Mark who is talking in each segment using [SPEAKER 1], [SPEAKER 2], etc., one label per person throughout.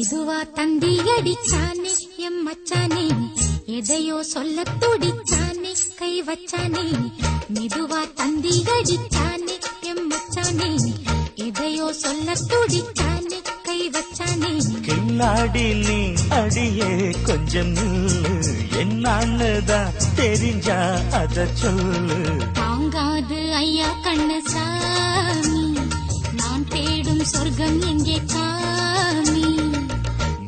[SPEAKER 1] மெதுவா தந்தி அடிச்சானே எம் மச்சானே எதையோ சொல்ல துடிச்சானே கை வச்சானே மெதுவா தந்தி அடிச்சானே எம் மச்சானே எதையோ சொல்ல துடிச்சானே கை வச்சானே.
[SPEAKER 2] கில்லாடி நீ அடியே கொஞ்சம் என்னான்னுதான் தெரிஞ்சா அத சொல்லு.
[SPEAKER 1] தாங்காது ஐயா கண்ணசாமி நான் தேடும் சொர்க்கம் எங்கே காமி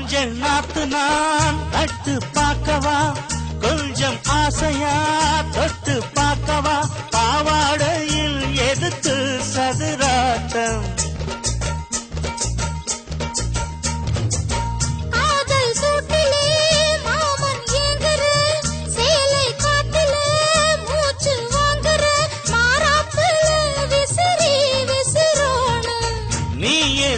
[SPEAKER 2] கொஞ்சம் நாத்து நான் நட்டு பார்க்கவா? கொஞ்சம் ஆசையா தொட்டு பார்க்கவா? பாவாடு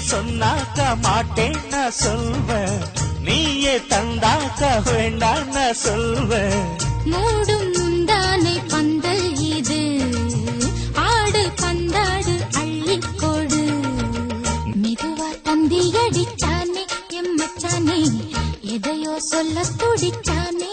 [SPEAKER 2] சொன்னாக்க மாட்டேன் நான் சொல்வேன் நீயே தந்தாக்க வேண்டாம் நான் சொல்வேன்
[SPEAKER 1] மூடும் முந்தானை பந்தல் இது. ஆடு பந்தாடு அள்ளிக்கோடு. மெதுவா தந்தி அடிச்சானே எம்மச்சானே எதையோ சொல்ல துடிச்சானே.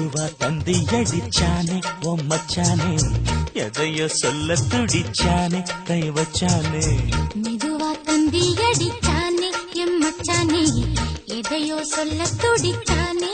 [SPEAKER 2] துவா தந்தி அடிச்சானே ஓ மச்சானே. எதையோ சொல்ல துடிச்சானே கை வச்சானே
[SPEAKER 1] மெதுவா தந்தி அடிச்சானே எம் மச்சானே. எதையோ சொல்ல துடிச்சானே.